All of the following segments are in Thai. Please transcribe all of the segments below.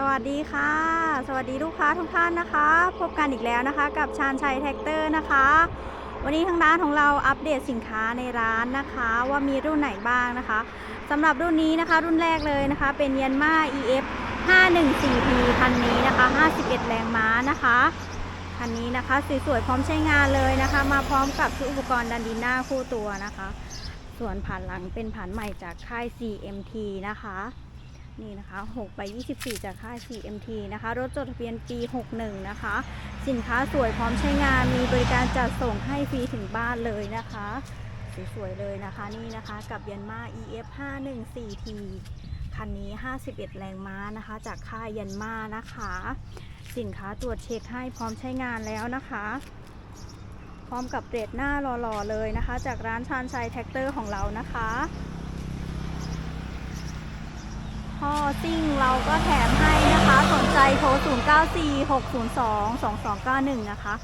สวัสดีค่ะ สวัสดีลูกค้าทุกท่านนะคะ พบกันอีกแล้วนะคะ กับชาญชัยแท็กเตอร์นะคะ วันนี้ทางร้านของเราอัปเดตสินค้าในร้านนะคะ ว่ามีรุ่นไหนบ้างนะคะสำหรับรุ่นนี้นะคะรุ่นแรกเลยนะคะ เป็นเยันมา EF 514P คันนี้นะคะ 51 แรงม้านะคะคันนี้นะคะสวยๆพร้อมใช้งานเลยนะคะ มาพร้อมกับชุดอุปกรณ์ดันดินหน้าคู่ตัวนะคะ ส่วนผ่านหลังเป็นผ่านใหม่จากค่าย CMT นะคะ นี่นะคะ6ไป 24 จากค่าย CMT นะคะ รถจดทะเบียนปี 61 นะคะ สินค้าสวยพร้อมใช้งานมีบริการจัดส่งให้ฟรีถึงบ้านเลยนะคะสวยๆเลยนะคะนี่นะคะกับยันมา EF 514T คันนี้ 51 แรงม้านะคะ จากค่ายยันมานะคะ สินค้าตรวจเช็คให้พร้อมใช้งานแล้วนะคะ พร้อมกับเรทหน้าหล่อๆเลยนะคะ จากร้านชานชัยแท็กเตอร์ของเรานะคะ พ่อซิ่งเราก็แถมให้นะคะ สนใจโทร 0946022291 นะคะ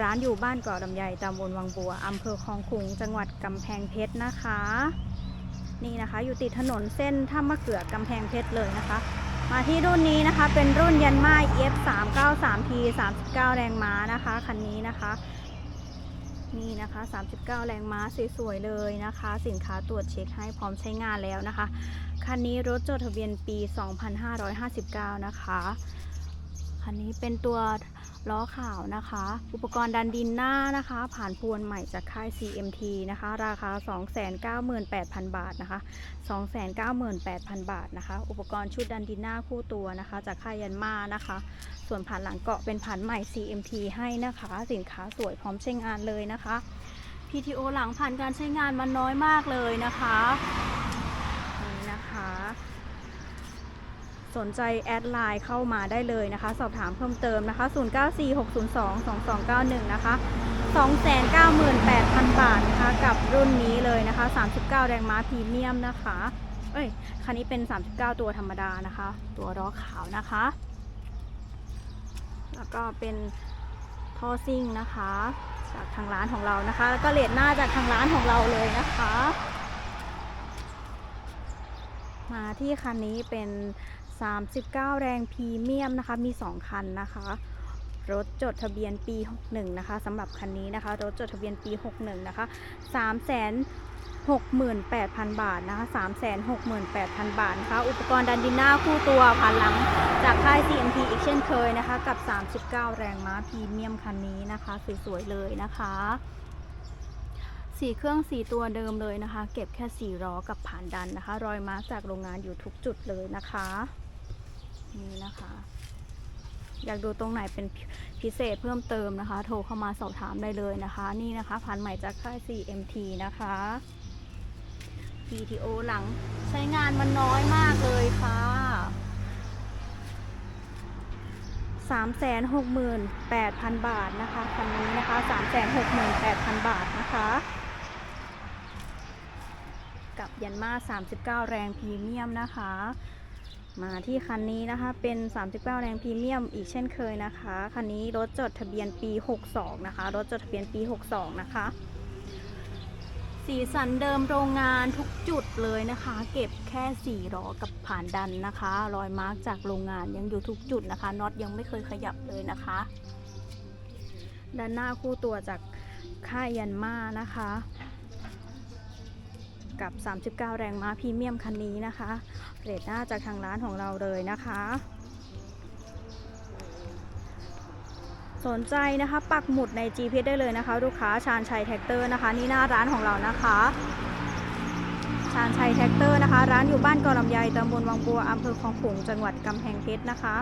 ร้านอยู่บ้านเกาะลำไยตำบลวังบัวอำเภอคลองขุงจังหวัดกำแพงเพชรนะคะ นี่นะคะ อยู่ติดถนนเส้นท่ามะเกือกำแพงเพชรเลยนะคะ มาที่รุ่นนี้นะคะเป็นรุ่นยันมา F 3 9 3 P 39 แรงม้านะคะ คันนี้นะคะ นี่นะคะ 39 แรงม้าสวยๆเลยนะคะ สินค้าตรวจเช็คให้พร้อมใช้งานแล้วนะคะ คันนี้รถจดทะเบียนปี 2559 นะคะ คันนี้เป็นตัว ล้อขาวนะคะ อุปกรณ์ดันดินหน้านะคะ ผ่านพวนใหม่จากค่าย CMT นะคะ ราคา 298,000 บาทนะคะ 298,000 บาทนะคะ อุปกรณ์ชุดดันดินหน้าคู่ตัวนะคะ จากค่ายยันมานะคะ ส่วนผ่านหลังเกาะเป็นผ่านใหม่ CMT ให้นะคะ สินค้าสวยพร้อมใช้งานเลยนะคะ PTO หลังผ่านการใช้งานมันน้อยมากเลยนะคะนี่นะคะ สนใจแอดไลน์เข้ามาได้เลยนะคะ สอบถามเพิ่มเติมนะคะ 0946022291 นะคะ 298,000 บาทนะคะ กับรุ่นนี้เลยนะคะ 39 แรงม้าพรีเมียมนะคะ เอ้ย คันนี้เป็น 39 ตัวธรรมดานะคะ ตัวล้อขาวนะคะ แล้วก็เป็นท่อซิ่งนะคะ จากทางร้านของเรานะคะ แล้วก็เลดหน้าจากทางร้านของเราเลยนะคะ มาที่คันนี้เป็น 39 แรงพรีเมียมนะคะ มี 2 คันนะคะ รถจดทะเบียนปี 61 นะคะสำหรับคันนี้นะคะ รถจดทะเบียนปี 61 นะคะ 3 68,000 บาทนะคะ 368,000 บาทนะคะ อุปกรณ์ดันดินหน้าคู่ตัวผ่านหลังจากค่าย CMT อีกเช่นเคยนะคะ กับ 39 แรงม้าพรีเมียมคันนี้นะคะ สวย ๆ เลยนะคะสีเครื่องสีตัวเดิมเลยนะคะ เก็บแค่สีล้อกับผ่านดันนะคะ รอยมาร์กจากโรงงานอยู่ทุกจุดเลยนะคะ นี่นะคะ อยากดูตรงไหนเป็นพิเศษเพิ่มเติมนะคะ โทรเข้ามาสอบถามได้เลยนะคะ นี่นะคะผ่านใหม่จากค่าย CMT นะคะ PTO หลังใช้งานมันน้อยมากเลยค่ะ368,000 บาทนะคะคันนี้นะคะ368,000 บาทนะคะ กับยันมา 39 แรงพรีเมียมนะคะ มาที่คันนี้นะคะเป็น 39 แรงพรีเมียมอีกเช่นเคยนะคะ คันนี้รถจดทะเบียนปี 62 นะคะ รถจดทะเบียนปี 62 นะคะ สีสันเดิมโรงงานทุกจุดเลยนะคะ เก็บแค่สี่ล้อกับผ่านดันนะคะ รอยมาร์กจากโรงงานยังอยู่ทุกจุดนะคะน็อตยังไม่เคยขยับเลยนะคะ ด้านหน้าคู่ตัวจากค่ายยันมานะคะ กับ 39 แรงม้าพรีเมียมคันนี้นะคะเรทหน้าจากทางร้านของเราเลยนะคะ สนใจนะคะ ปักหมุดใน GPS ได้เลยนะคะ ลูกค้าชาญชัยแท็กเตอร์นะคะ นี่หน้าร้านของเรานะคะ ชาญชัยแท็กเตอร์นะคะ ร้านอยู่บ้านกอลำไยตำบลวังบัวอำเภอคลองขลุงจังหวัดกำแพงเพชรนะคะ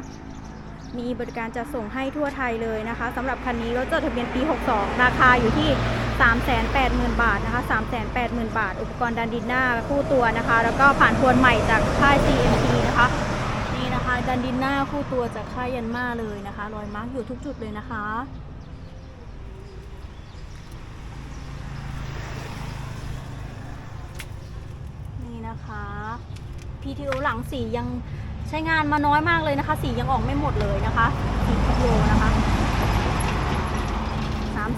มีบริการจะส่งให้ทั่วไทยเลยนะคะสำหรับคันนี้รถจดทะเบียนปี 62 ราคาอยู่ที่ 380,000 บาทนะคะ380,000 บาท อุปกรณ์ดันดินหน้าคู่ตัวนะคะ แล้วก็ผ่านทวนใหม่จากค่าย CMT นะคะ นี่นะคะดันดินหน้าคู่ตัวจากค่ายยันมาเลยนะคะ รอยมาร์กอยู่ทุกจุดเลยนะคะนี่นะคะ PTO หลังสียังใช้งานมาน้อยมากเลยนะคะ สียังออกไม่หมดเลยนะคะ สี PTO นะคะ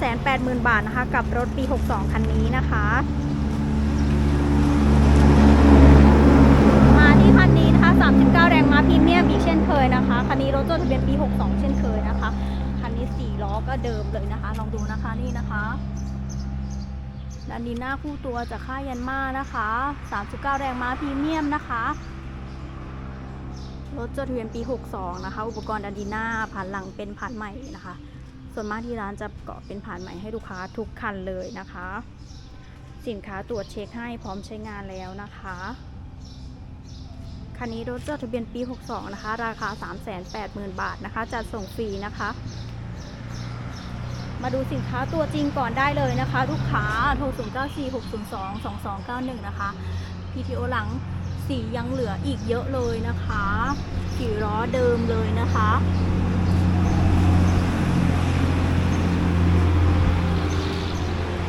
380,000 บาทนะคะ กับรถปี 62 คันนี้นะคะ มาที่คันนี้นะคะ 39 แรงม้าพรีเมียมอีกเช่นเคยนะคะ คันนี้รถจดทะเบียนปี 62 เช่นเคยนะคะ คันนี้ 4 ล้อก็เดิมเลยนะคะ ลองดูนะคะนี่นะคะด้านนี้หน้าคู่ตัวจากค่ายยันมานะคะ 39 แรงม้าพรีเมียมนะคะรถจดทะเบียนปี 62 นะคะ อุปกรณ์ดันดีหน้าผ่านหลังเป็นผ่านใหม่นะคะ ส่วนมากที่ร้านจะเกาะเป็นผ่านใหม่ให้ลูกค้าทุกคันเลยนะคะ สินค้าตรวจเช็คให้พร้อมใช้งานแล้วนะคะคันนี้รถจดทะเบียนปี 62 นะคะ ราคา 380,000 บาทนะคะ จัดส่งฟรีนะคะ มาดูสินค้าตัวจริงก่อนได้เลยนะคะ ลูกค้าโทร0946022291 นะคะ PTO หลังสียังเหลืออีกเยอะเลยนะคะสีล้อเดิมเลยนะคะ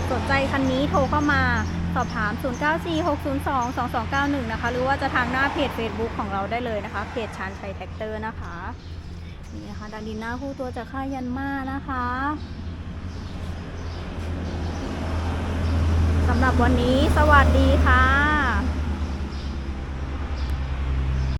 สน ใจคันนี้โทรเข้ามาสอบถาม 0946022291 นะคะ หรือว่าจะทางหน้าเพจ Facebook ของเราได้เลยนะคะ เพจชานชัยแท็กเตอร์นะคะ นี่นะคะดันดินหน้าคู่ตัวจากค่ายยันมานะคะสำหรับวันนี้สวัสดีค่ะ